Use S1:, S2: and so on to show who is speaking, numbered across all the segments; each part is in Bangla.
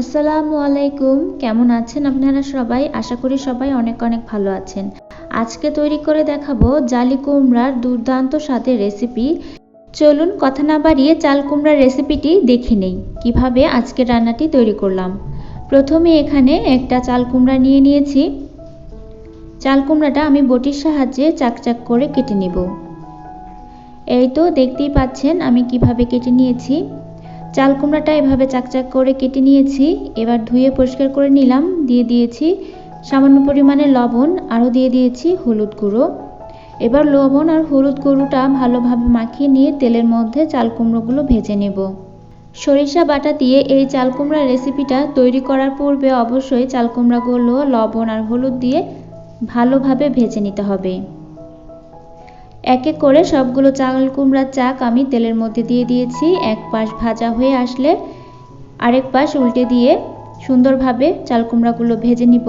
S1: আসসালামু আলাইকুম। কেমন আছেন আপনারা সবাই? আশা করি সবাই অনেক অনেক ভালো আছেন। আজকে তৈরি করে দেখাবো জালি কুমড়ার দুর্দান্ত স্বাদের রেসিপি। চলুন কথা না বাড়িয়ে চাল কুমড়ার রেসিপিটি দেখে নেই। কীভাবে আজকে রান্নাটি তৈরি করলাম? প্রথমে এখানে একটা চাল কুমড়া নিয়ে নিয়েছি। চাল কুমড়াটা আমি বটির সাহায্যে চাকচাক করে কেটে নেব। এই তো দেখতেই পাচ্ছেন আমি কীভাবে কেটে নিয়েছি। চাল কুমড়াটা এভাবে চাকচাক করে কেটে নিয়েছি, এবার ধুয়ে পরিষ্কার করে নিলাম, দিয়ে দিয়েছি সামান্য পরিমাণে লবণ, আরও দিয়ে দিয়েছি হলুদ গুঁড়ো। এবার লবণ আর হলুদ গুঁড়োটা ভালোভাবে মাখিয়ে নিয়ে তেলের মধ্যে চাল কুমড়োগুলো ভেজে নেব। সরিষা বাটা দিয়ে এই চাল কুমড়ার রেসিপিটা তৈরি করার পূর্বে অবশ্যই চাল কুমড়াগুলো লবণ আর হলুদ দিয়ে ভালোভাবে ভেজে নিতে হবে। এক এক করে সবগুলো চাল, কুমড়ার চাক আমি তেলের মধ্যে দিয়ে দিয়েছি। এক পাশ ভাজা হয়ে আসলে আরেক পাশ উল্টে দিয়ে সুন্দরভাবে চাল, কুমড়াগুলো ভেজে নিব।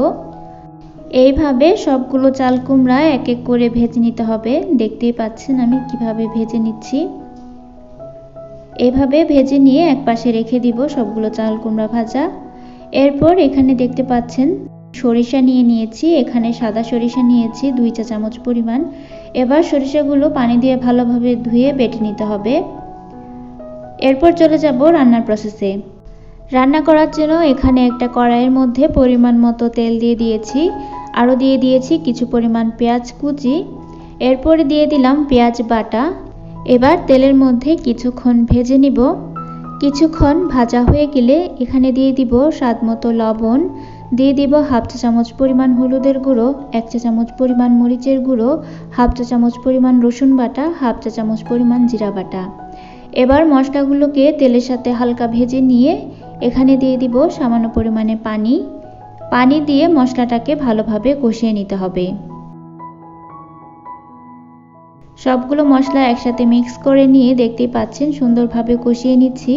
S1: এইভাবে সবগুলো চাল, কুমড়া এক এক করে ভেজে নিতে হবে। দেখতেই পাচ্ছেন আমি কীভাবে ভেজে নিচ্ছি। এভাবে ভেজে নিয়ে এক পাশে রেখে দিব সবগুলো চাল, কুমড়া ভাজা। এরপর এখানে দেখতে পাচ্ছেন সরিষা নিয়ে নিয়েছি, এখানে সাদা সরিষা নিয়েছি, দুই চা চামচ পরিমাণ। এবার সরিষাগুলো পানি দিয়ে ভালোভাবে ধুয়ে বেটে নিতে হবে। এরপর চলে যাব রান্নার প্রসেসে রান্না করার জন্য এখানে একটা কড়াইয়ের মধ্যে পরিমাণ মতো তেল দিয়ে দিয়েছি। আরও দিয়ে দিয়েছি কিছু পরিমাণ পেঁয়াজ কুচি। এরপরে দিয়ে দিলাম পেঁয়াজ বাটা। এবার তেলের মধ্যে কিছুক্ষণ ভেজে নিব। কিছুক্ষণ ভাজা হয়ে গেলে এখানে দিয়ে দিব স্বাদ মতো লবণ দিয়ে দিব হাফ চা চামচ পরিমাণ হলুদের গুঁড়ো, এক চা চামচ পরিমাণ মরিচের গুঁড়ো, হাফ চা চামচ পরিমাণ রসুন বাটা, হাফ চা চামচ পরিমাণ জিরা বাটা। এবার মশলাগুলোকে তেলের সাথে হালকা ভেজে নিয়ে এখানে দিয়ে দিব সামান্য পরিমাণে পানি। পানি দিয়ে মশলাটাকে ভালোভাবে কষিয়ে নিতে হবে। সবগুলো মশলা একসাথে মিক্স করে নিয়ে দেখতেই পাচ্ছেন সুন্দরভাবে কষিয়ে নিচ্ছি।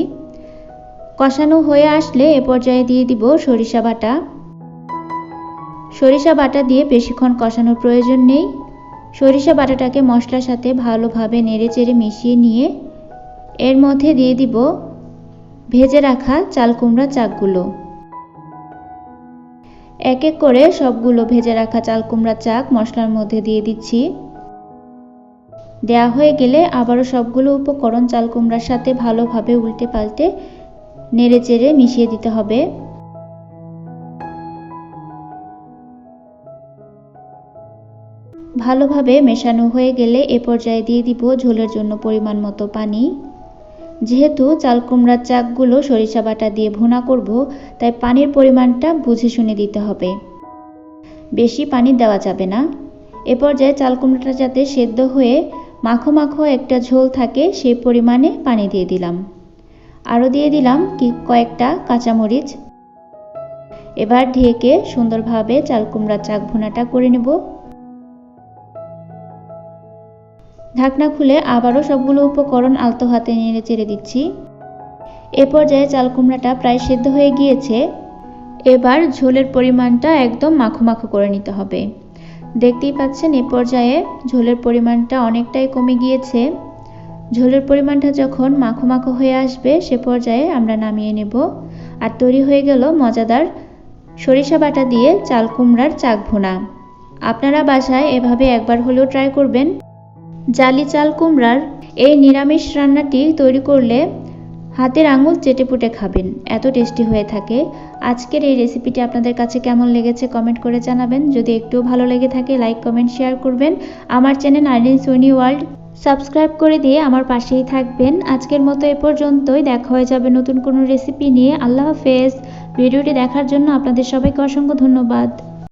S1: কষানো হয়ে আসলে এ পর্যায়ে দিয়ে দিব সরিষা বাটা। সরিষা বাটা দিয়ে বেশিক্ষণ কষানোর প্রয়োজন নেই। সরিষা বাটাটাকে মশলার সাথে ভালোভাবে নেড়ে চেড়ে মিশিয়ে নিয়ে এর মধ্যে দিয়ে দিব ভেজে রাখা চাল কুমড়া চাকগুলো। এক এক করে সবগুলো ভেজে রাখা চাল কুমড়া চাক মশলার মধ্যে দিয়ে দিচ্ছি। দেয়া হয়ে গেলে আবারও সবগুলো উপকরণ চাল কুমড়ার সাথে ভালোভাবে উল্টে পাল্টে নেড়ে চেড়ে মিশিয়ে দিতে হবে। ভালোভাবে মেশানো হয়ে গেলে এ পর্যায়ে দিয়ে দিব ঝোলের জন্য পরিমাণ মতো পানি। যেহেতু চাল কুমড়ার চাকগুলো সরিষা বাটা দিয়ে ভুনা করব, তাই পানির পরিমাণটা বুঝে শুনে দিতে হবে। বেশি পানি দেওয়া যাবে না। এ পর্যায়ে চাল কুমড়াটা যাতে সেদ্ধ হয়ে মাখো মাখো একটা ঝোল থাকে, সেই পরিমাণে পানি দিয়ে দিলাম। আরও দিয়ে দিলাম কি কয়েকটা কাঁচামরিচ। এবার ঢেকে সুন্দরভাবে চাল কুমড়ার চাক ভুনাটা করে নেব। ঢাকনা খুলে আবারও সবগুলো উপকরণ আলতো হাতে নেড়ে চেড়ে দিচ্ছি। এ পর্যায়ে চাল কুমড়াটা প্রায় সেদ্ধ হয়ে গিয়েছে। এবার ঝোলের পরিমাণটা একদম মাখো মাখো করে নিতে হবে। দেখতেই পাচ্ছেন এ পর্যায়ে ঝোলের পরিমাণটা অনেকটাই কমে গিয়েছে। ঝোলের পরিমাণটা যখন মাখো মাখো হয়ে আসবে, সে পর্যায়ে আমরা নামিয়ে নেব। আর তৈরি হয়ে গেল মজাদার সরিষা বাটা দিয়ে চাল কুমড়ার চাক ভুনা। আপনারা বাসায় এভাবে একবার হলেও ট্রাই করবেন। জালি চাল কুমড়ার এই নিরামিষ রান্নাটি তৈরি করলে হাতের আঙুল চেটেপুটে খাবেন। এত টেস্টি হয়ে থাকে। আজকের এই রেসিপিটি আপনাদের কাছে কেমন লেগেছে কমেন্ট করে জানাবেন। যদি একটু ভালো লেগে থাকে, লাইক, কমেন্ট, শেয়ার করবেন। আমার channel Irene Soni world subscribe করে দিয়ে আমার পাশেই থাকবেন। আজকের মতো এ পর্যন্তই। দেখা হয়ে যাবে নতুন কোনো রেসিপি নিয়ে। আল্লাহ হাফেজ। ভিডিওটি দেখার জন্য আপনাদের সবাইকে অসংখ্য ধন্যবাদ।